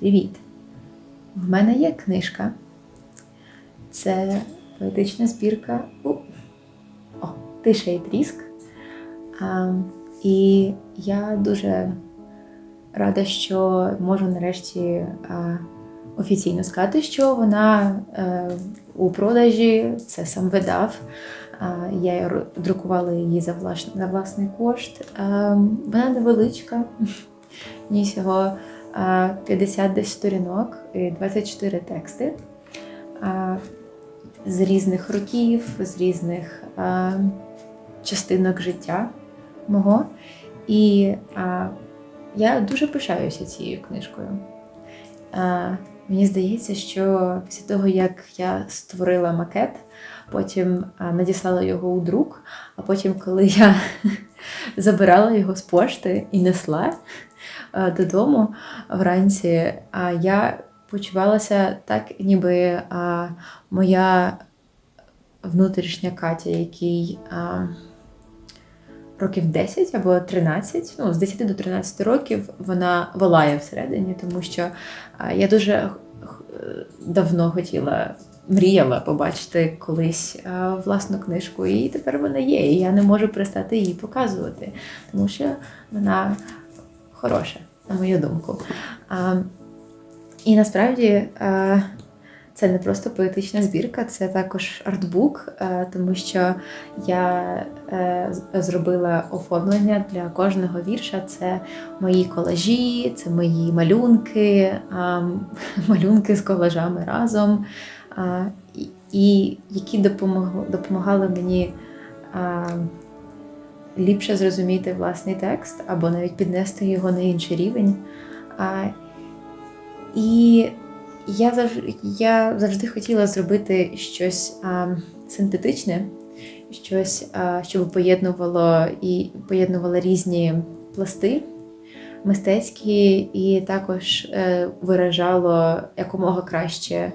Привіт! В мене є книжка. Це поетична збірка. У, О, Тиша і тріск. А, і я дуже рада, що можу нарешті а, офіційно сказати, що вона е, у продажі, це сам видав. А, Я друкувала її за, влаш... за власний кошт. А, Вона невеличка, в ній всього а, 50 десь сторінок і 24 тексти з різних років, з різних частинок життя мого. І я дуже пишаюся цією книжкою. Мені здається, що після того, як я створила макет, потім надіслала його у друк, а потім, коли я забирала його з пошти і несла додому вранці, а я почувалася так, ніби а, моя внутрішня Катя, який а, років 10 або 13, ну, з 10 до 13 років вона волає всередині, тому що а, я дуже давно хотіла. Мріяла побачити колись а, власну книжку, і тепер вона є. І я не можу перестати її показувати, тому що вона хороша, на мою думку. А, і насправді а, це не просто поетична збірка, це також артбук, а, тому що я е, з- зробила оформлення для кожного вірша. Це мої колажі, це мої малюнки, а, малюнки з колажами разом, а, і, які допомагали мені. А, ліпше зрозуміти власний текст або навіть піднести його на інший рівень. І я завжди, я завжди хотіла зробити щось а, синтетичне, щось, а, щоб поєднувало і поєднувало різні пласти мистецькі, і також е, виражало якомога краще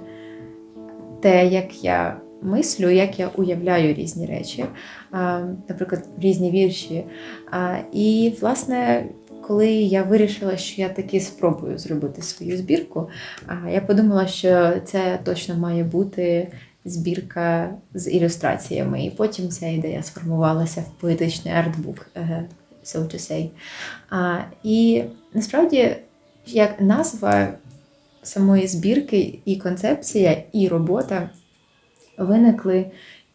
те, як я мислю, як я уявляю різні речі, наприклад, різні вірші. І, власне, коли я вирішила, що я таки спробую зробити свою збірку, я подумала, що це точно має бути збірка з ілюстраціями. І потім ця ідея сформувалася в поетичний артбук, е, so to say. І насправді, як назва самої збірки, і концепція, і робота виникли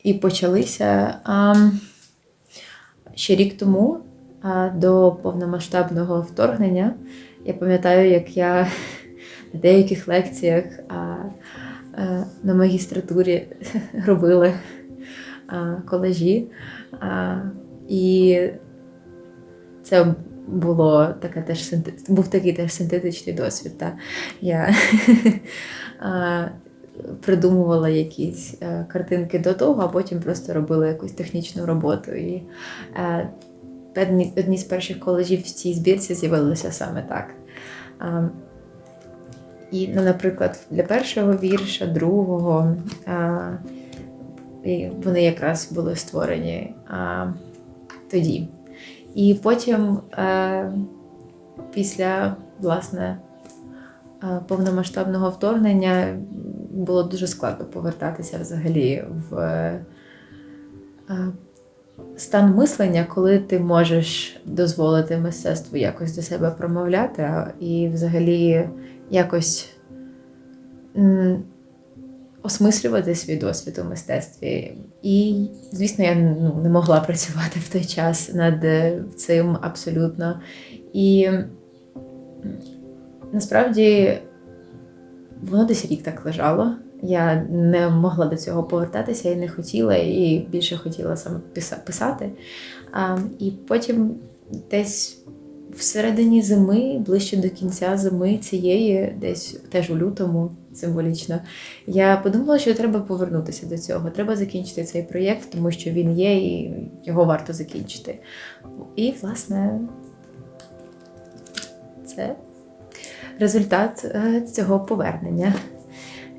і почалися а, ще рік тому а, до повномасштабного вторгнення. Я пам'ятаю, як я на деяких лекціях а, а, на магістратурі робила а, колажі. А, і це було таке теж був такий теж синтетичний досвід. Та я придумувала якісь е, картинки до того, а потім просто робила якусь технічну роботу. І е, одні, з перших колежів в цій збірці з'явилися саме так. А, і, ну, наприклад, для першого вірша, другого, вони якраз були створені тоді. І потім, е, після власне е, повномасштабного вторгнення, було дуже складно повертатися взагалі в е, стан мислення, коли ти можеш дозволити мистецтву якось до себе промовляти, і взагалі якось осмислювати свій досвід у мистецтві. І, звісно, я ну, не могла працювати в той час над е, цим абсолютно. І насправді воно десь рік так лежало. Я не могла до цього повертатися і не хотіла, і більше хотіла саме писати. А, і потім десь всередині зими, ближче до кінця зими цієї, десь теж у лютому, символічно, я подумала, що треба повернутися до цього. Треба закінчити цей проєкт, тому що він є і його варто закінчити. І, власне, це результат е, цього повернення.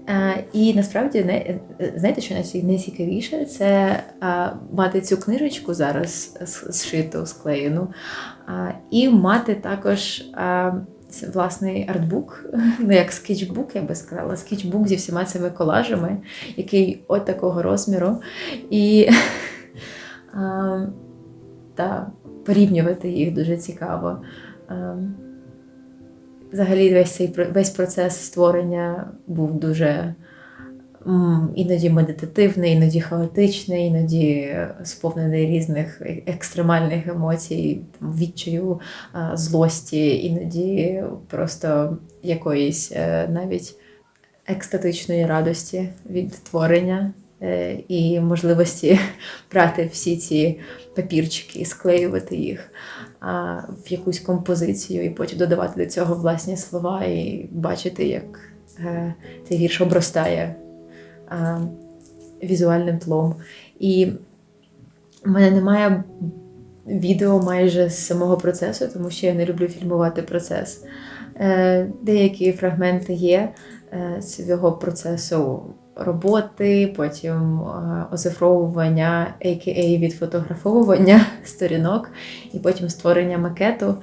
Е, І насправді е, знаєте, що найцікавіше, це мати цю книжечку зараз зшиту, склеєну, і мати також власний артбук, ну як скетчбук, я би сказала, скетчбук зі всіма цими колажами, який от такого розміру. І та, порівнювати їх дуже цікаво. Взагалі, весь цей весь процес створення був дуже іноді медитативний, іноді хаотичний, іноді сповнений різних е- екстремальних емоцій, відчаю, злості, іноді просто якоїсь е, навіть екстатичної радості від творення і можливості брати всі ці папірчики і склеювати їх в якусь композицію, і потім додавати до цього власні слова і бачити, як е, цей вірш обростає візуальним тлом. І в мене немає відео майже з самого процесу, тому що я не люблю фільмувати процес. Е, Деякі фрагменти є е, цього процесу роботи, потім е, оцифровування, а.к.а. відфотографовування сторінок, і потім створення макету,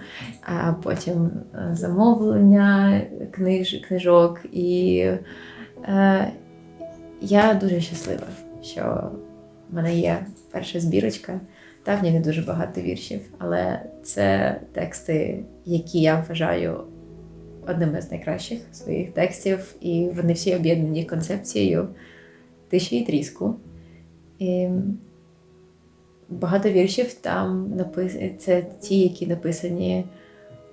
а потім е, замовлення книж, книжок. І е, я дуже щаслива, що в мене є перша збірочка. Та в ній не дуже багато віршів, але це тексти, які я вважаю одними з найкращих своїх текстів, і вони всі об'єднані концепцією тиші і тріску. І багато віршів там написані, це ті, які написані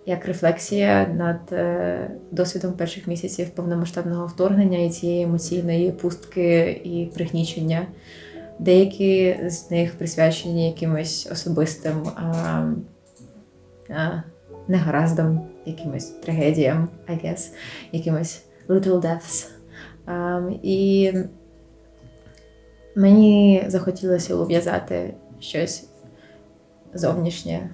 як рефлексія над е, досвідом перших місяців повномасштабного вторгнення і цієї емоційної пустки і пригнічення. Деякі з них присвячені якимось особистим а, а, негараздам, якимось трагедіям, I guess, якимось little deaths. А, і мені захотілося ув'язати щось зовнішнє,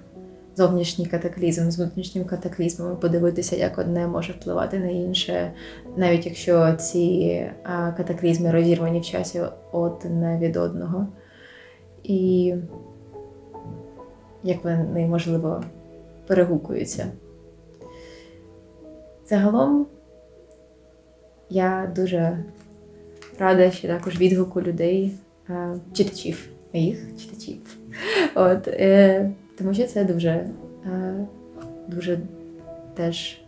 зовнішній катаклізм з внутрішнім катаклізмом, подивитися, як одне може впливати на інше, навіть якщо ці катаклізми розірвані в часі одне від одного. І як вони, можливо, перегукуються. Загалом я дуже рада ще також відгуку людей, читачів, моїх читачів. От, е, тому що це дуже, дуже теж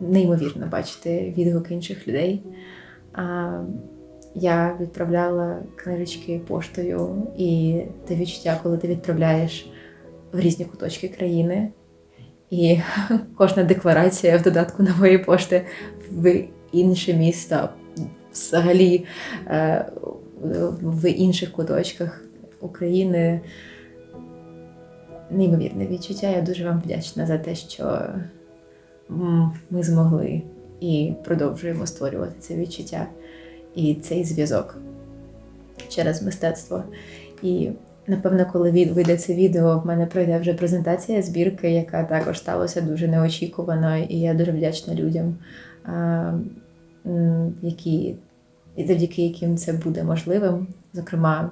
неймовірно бачити відгуки інших людей. Я відправляла книжечки поштою, і те відчуття, коли ти відправляєш в різні куточки країни, і кожна декларація в додатку нової пошти в інше місто, взагалі е, в інших куточках України. Неймовірне відчуття. Я дуже вам вдячна за те, що ми змогли і продовжуємо створювати це відчуття і цей зв'язок через мистецтво. І напевно, коли від- вийде це відео, в мене пройде вже презентація збірки, яка також сталася дуже неочікувано, і я дуже вдячна людям, які і завдяки яким це буде можливим, зокрема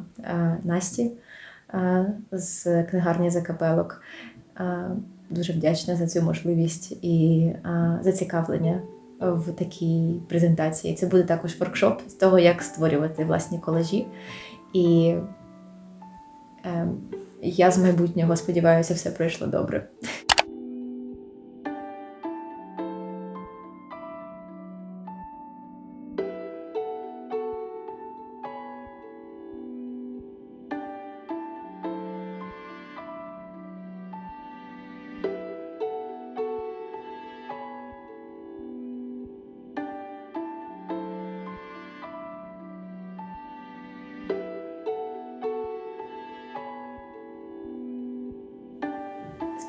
Насті з книгарні закапелок. Дуже вдячна за цю можливість і зацікавлення в такій презентації. Це буде також воркшоп з того, як створювати власні колажі. І я з майбутнього сподіваюся, все пройшло добре.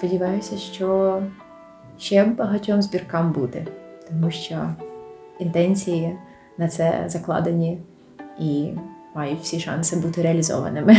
Сподіваюся, що ще багатьом збіркам буде, тому що інтенції на це закладені і мають всі шанси бути реалізованими.